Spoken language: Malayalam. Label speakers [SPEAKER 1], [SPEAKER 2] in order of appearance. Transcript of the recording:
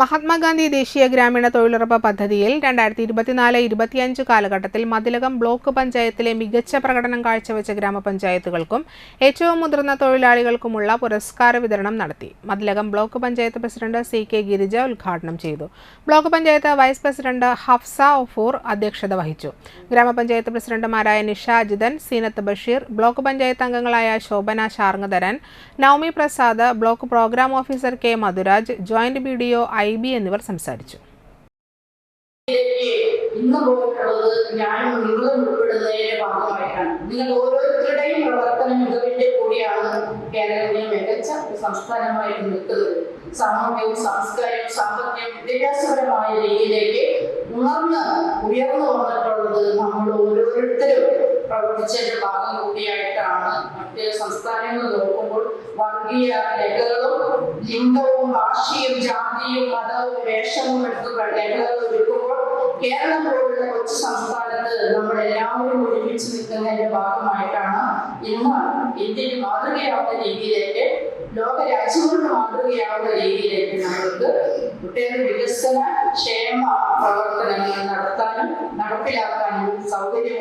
[SPEAKER 1] മഹാത്മാഗാന്ധി ദേശീയ ഗ്രാമീണ തൊഴിലുറപ്പ് പദ്ധതിയിൽ രണ്ടായിരത്തി ഇരുപത്തിനാല് ഇരുപത്തിയഞ്ച് കാലഘട്ടത്തിൽ മതിലകം ബ്ലോക്ക് പഞ്ചായത്തിലെ മികച്ച പ്രകടനം കാഴ്ചവെച്ച ഗ്രാമപഞ്ചായത്തുകൾക്കും ഏറ്റവും മുതിർന്ന തൊഴിലാളികൾക്കുമുള്ള പുരസ്കാര വിതരണം നടത്തി. Mathilakam block panchayat president C K Girija ഉദ്ഘാടനം ചെയ്തു. Block panchayat vice president Hafsa Ofoor അധ്യക്ഷത വഹിച്ചു. ഗ്രാമപഞ്ചായത്ത് പ്രസിഡന്റുമാരായ നിഷ അജിതൻ സീനത്ത് ബഷീർ ബ്ലോക്ക് പഞ്ചായത്ത് അംഗങ്ങളായ Shobhana Sarngadharan Navami Prasad block programme officer K Madhuraj joint B D O I B എന്നിവർ സംസാരിച്ചു.
[SPEAKER 2] ഭാഗമായിട്ടാണ്. നിങ്ങൾ ഓരോരുത്തരുടെയും പ്രവർത്തന രീതിയിലേക്ക് നമ്മൾ ഓരോരുത്തരും പ്രവർത്തിച്ചതിന്റെ ഭാഗം കൂടിയായിട്ടാണ്. മറ്റ് സംസ്ഥാനങ്ങൾ നോക്കുമ്പോൾ വർഗീയ രേഖകളും ലിംഗവും ഭാഷയും ജാതിയും മതവും വേഷവും എടുത്ത് രേഖകൾ ഒരുക്കുമ്പോൾ കേരളം പോലുള്ള കൊച്ചു സംസ്ഥാനത്ത് നമ്മൾ എല്ലാവരും ഒരുമിച്ച് നിൽക്കുന്നതിന്റെ ഭാഗമായിട്ടാണ് ഇന്ന് ഇന്ത്യയിൽ മാതൃകയാവുന്ന രീതിയിലേക്ക് ലോക രാജ്യങ്ങളുടെ മാതൃകയാവുന്ന രീതിയിലേക്ക് നമ്മൾക്ക് കുട്ടികളുടെ വികസന ക്ഷേമ പ്രവർത്തനങ്ങൾ നടത്താനും നടപ്പിലാക്കാനും സൗകര്യം